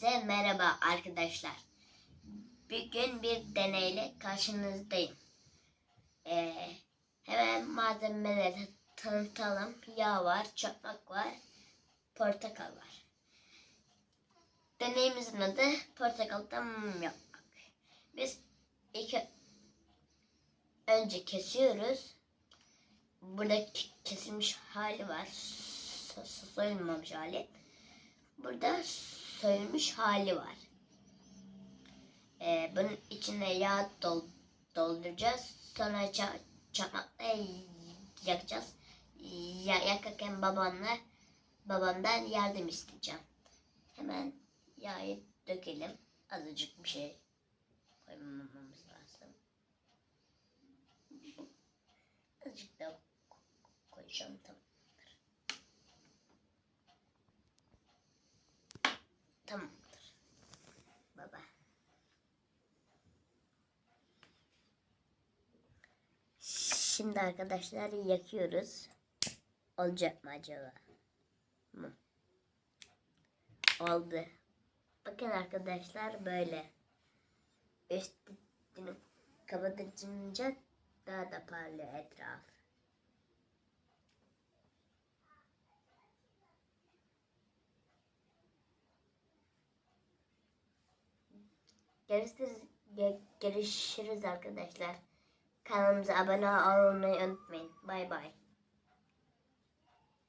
Hepinize merhaba arkadaşlar. Bugün bir deneyle karşınızdayım. Ee, hemen malzemeleri tanıtalım. Yağ var, çakmak var, portakal var. Deneyimizin adı portakaldan mum yapmak. Biz ilk önce kesiyoruz. Burada ke- kesilmiş hali var. So- so- soyulmamış hali. Burada soyulmuş hali var. Ee, bunun içine yağ dol- dolduracağız. Sonra ça- çakmakla yakacağız. Ya yakarken babanla babamdan yardım isteyeceğim. Hemen yağı dökelim. Azıcık bir şey koymamamız lazım. Azıcık daha koyacağım tamam. Tamamdır. Baba. Şimdi arkadaşlar yakıyoruz. Olacak mı acaba? Hı. Oldu. Bakın arkadaşlar böyle. Üstünü kapatınca daha da parlıyor etraf. Görüşürüz, görüşürüz arkadaşlar. Kanalımıza abone olmayı unutmayın. Bay bay.